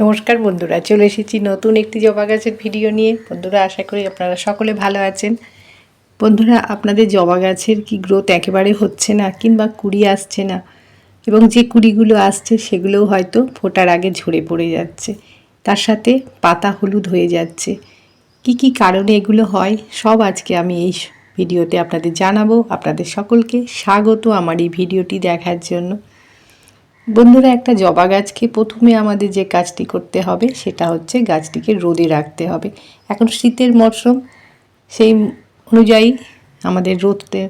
নমস্কার বন্ধুরা, চলে এসেছি নতুন একটি জবা গাছের ভিডিও নিয়ে। বন্ধুরা, আশা করি আপনারা সকলে ভালো আছেন। বন্ধুরা, আপনাদের জবা গাছের কি গ্রোথ একেবারে হচ্ছে না কিংবা কুড়ি আসছে না? এবং যে কুড়িগুলো আসছে, সেগুলোও হয়তো ফোটার আগে ঝরে পড়ে যাচ্ছে। তার সাথে পাতা হলুদ হয়ে যাচ্ছে। কি কি কারণে এগুলো হয়, সব আজকে আমি এই ভিডিওতে আপনাদের জানাব। আপনাদের সকলকে স্বাগত আমার এই ভিডিওটি দেখার জন্য। বন্ধুরা, একটা জবা গাছকে প্রথমে আমাদের যে কাজটি করতে হবে সেটা হচ্ছে গাছটিকে রোদে রাখতে হবে। এখন শীতের মরশুম সেই অনুযায়ী আমাদের রোদতে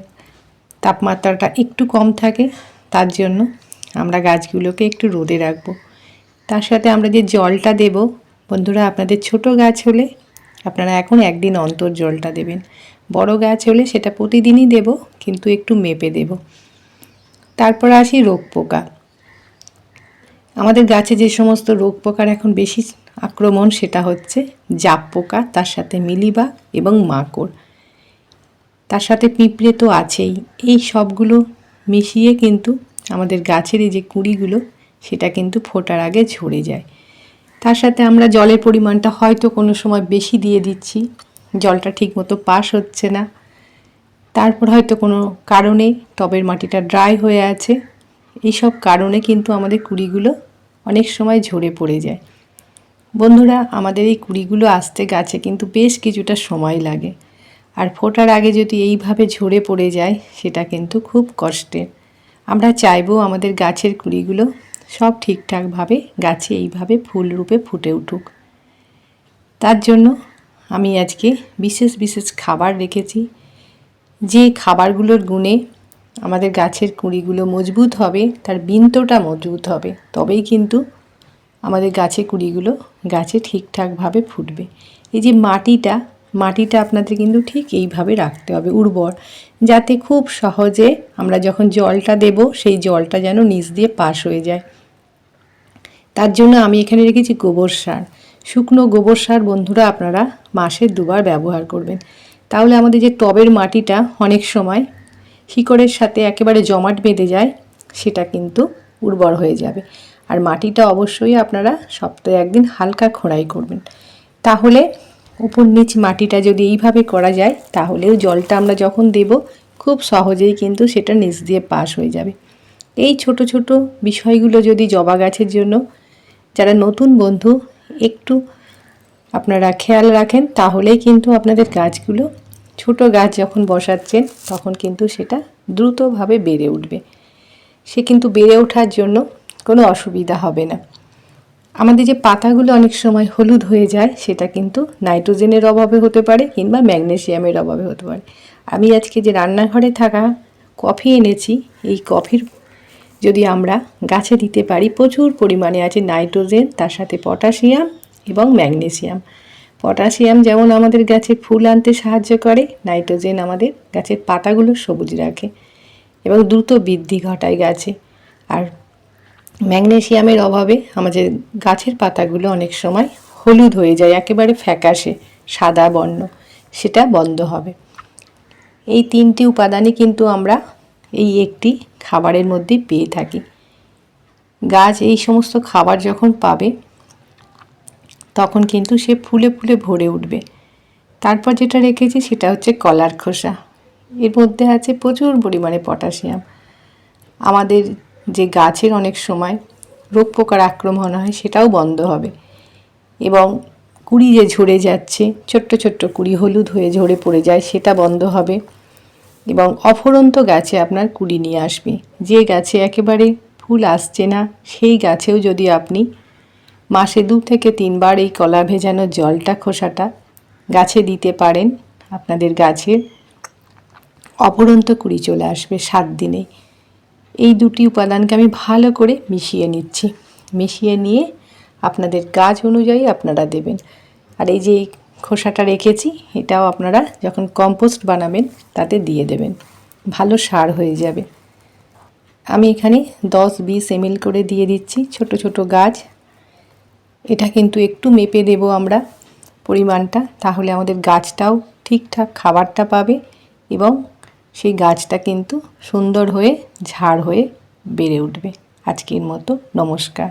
তাপমাত্রাটা একটু কম থাকে, তার জন্য আমরা গাছগুলোকে একটু রোদে রাখব। তার সাথে আমরা যে জলটা দেব, বন্ধুরা, আপনাদের ছোট গাছ হলে আপনারা এখন একদিন অন্তর জলটা দেবেন। বড় গাছ হলে সেটা প্রতিদিনই দেব, কিন্তু একটু মেপে দেব। তারপর আসি রোগ পোকা আমাদের গাছে যে সমস্ত রোগ পোকার এখন বেশি আক্রমণ, সেটা হচ্ছে জাপ পোকা, তার সাথে মিলিবা এবং মাকড়। তার সাথে পিঁপড়ে তো আছেই। এই সবগুলো মিশিয়ে কিন্তু আমাদের গাছের এই যে কুঁড়িগুলো, সেটা কিন্তু ফোটার আগে ঝরে যায়। তার সাথে আমরা জলের পরিমাণটা হয়তো কোনো সময় বেশি দিয়ে দিচ্ছি, জলটা ঠিকমতো পাস হচ্ছে না। তারপর হয়তো কোনো কারণে টবের মাটিটা ড্রাই হয়ে আছে। এইসব কারণে কিন্তু আমাদের কুড়িগুলো অনেক সময় ঝরে পড়ে যায়। বন্ধুরা, আমাদের এই কুড়িগুলো আসতে গাছে, কিন্তু বেশ কিছুটা সময় লাগে। আর ফোটার আগে যদি এইভাবে ঝরে পড়ে যায়, সেটা কিন্তু খুব কষ্টের। আমরা চাইব আমাদের গাছের কুড়িগুলো সব ঠিকঠাকভাবে গাছে এইভাবে ফুল রূপে ফুটে উঠুক। তার জন্য আমি আজকে বিশেষ বিশেষ খাবার রেখেছি। যে খাবারগুলোর গুণে আমাদের গাছের কুঁড়িগুলো মজবুত হবে, তার বিন্তটা মজবুত হবে, তবেই কিন্তু আমাদের গাছে কুঁড়িগুলো গাছে ঠিকঠাকভাবে ফুটবে। এই যে মাটিটা মাটিটা আপনাদের কিন্তু ঠিক এইভাবে রাখতে হবে উর্বর, যাতে খুব সহজে আমরা যখন জলটা দেব, সেই জলটা যেন নিচ দিয়ে পাশ হয়ে যায়। তার জন্য আমি এখানে রেখেছি গোবর সার। শুকনো গোবর সার বন্ধুরা আপনারা মাসে দুবার ব্যবহার করবেন। তাহলে আমাদের যে টবের মাটিটা অনেক সময় শিকড়ের সাথে একেবারে জমাট বেঁধে যায়, সেটা কিন্তু উর্বর হয়ে যাবে। আর মাটিটা অবশ্যই আপনারা সপ্তাহে একদিন হালকা খোঁড়াই করবেন। তাহলে উপর নিচ মাটিটা যদি এইভাবে করা যায়, তাহলেও জলটা আমরা যখন দেব, খুব সহজেই কিন্তু সেটা নিচ দিয়ে পাশ হয়ে যাবে। এই ছোট ছোট বিষয়গুলো যদি জবা গাছের জন্য, যারা নতুন বন্ধু, একটু আপনারা খেয়াল রাখেন, তাহলেই কিন্তু আপনাদের গাছগুলো ছোট গাছ যখন বসাচ্ছেন তখন কিন্তু সেটা দ্রুতভাবে বেড়ে উঠবে। সে কিন্তু বেড়ে ওঠার জন্য কোনো অসুবিধা হবে না। আমাদের যে পাতাগুলো অনেক সময় হলুদ হয়ে যায়, সেটা কিন্তু নাইট্রোজেনের অভাবে হতে পারে কিংবা ম্যাগনেশিয়ামের অভাবে হতে পারে। আমি আজকে যে রান্নাঘরে থাকা কফি এনেছি, এই কফির যদি আমরা গাছে দিতে পারি, প্রচুর পরিমাণে আছে নাইট্রোজেন, তার সাথে পটাশিয়াম এবং ম্যাগনেশিয়াম। পটাশিয়াম যেমন আমাদের গাছে ফুল আনতে সাহায্য করে, নাইট্রোজেন আমাদের গাছের পাতাগুলো সবুজ রাখে এবং দ্রুত বৃদ্ধি ঘটায় গাছে। আর ম্যাগনেশিয়ামের অভাবে আমাদের গাছের পাতাগুলো অনেক সময় হলুদ হয়ে যায়, একেবারে ফ্যাকাশে, সাদা বর্ণ, সেটা বন্ধ হবে। এই তিনটি উপাদানই কিন্তু আমরা এই একটি খাবারের মধ্যে পেয়ে থাকি। গাছ এই সমস্ত খাবার যখন পাবে তখন কিন্তু সে ফুলে ফুলে ভরে উঠবে। তারপর যেটা রেখেছি সেটা হচ্ছে কলার খোসা। এর মধ্যে আছে প্রচুর পরিমাণে পটাশিয়াম। আমাদের যে গাছের অনেক সময় রোগ পোকার আক্রমণ হয় সেটাও বন্ধ হবে এবং কুড়ি যে ঝরে যাচ্ছে, ছোট্ট ছোট্ট কুড়ি হলুদ হয়ে ঝরে পড়ে যায় সেটা বন্ধ হবে এবং অফরন্ত গাছে আপনার কুড়ি নিয়ে আসবে। যে গাছে একেবারে ফুল আসছে না, সেই গাছেও যদি আপনি মাসে দু থেকে তিনবার এই কলা ভেজানো জলটা খোসাটা গাছে দিতে পারেন আপনাদের গাছের। অপরন্ত কুড়ি চলে আসবে সাত দিনে। এই দুটি উপাদানকে আমি ভালো করে মিশিয়ে নিচ্ছি। মিশিয়ে নিয়ে আপনাদের গাছ অনুযায়ী আপনারা দেবেন। আর এই যে খোসাটা রেখেছি, এটাও আপনারা যখন কম্পোস্ট বানাবেন তাতে দিয়ে দেবেন। ভালো সার হয়ে যাবে। আমি এখানে দশ বিশ এমএল করে দিয়ে দিচ্ছি ছোট ছোট গাছ। এটা কিন্তু একটু মেপে দেব আমরা পরিমাণটা। তাহলে আমাদের গাছটাও ঠিকঠাক খাবারটা পাবে এবং সেই গাছটা কিন্তু সুন্দর হয়ে ঝাড় হয়ে বেড়ে উঠবে। আজকের মতো নমস্কার।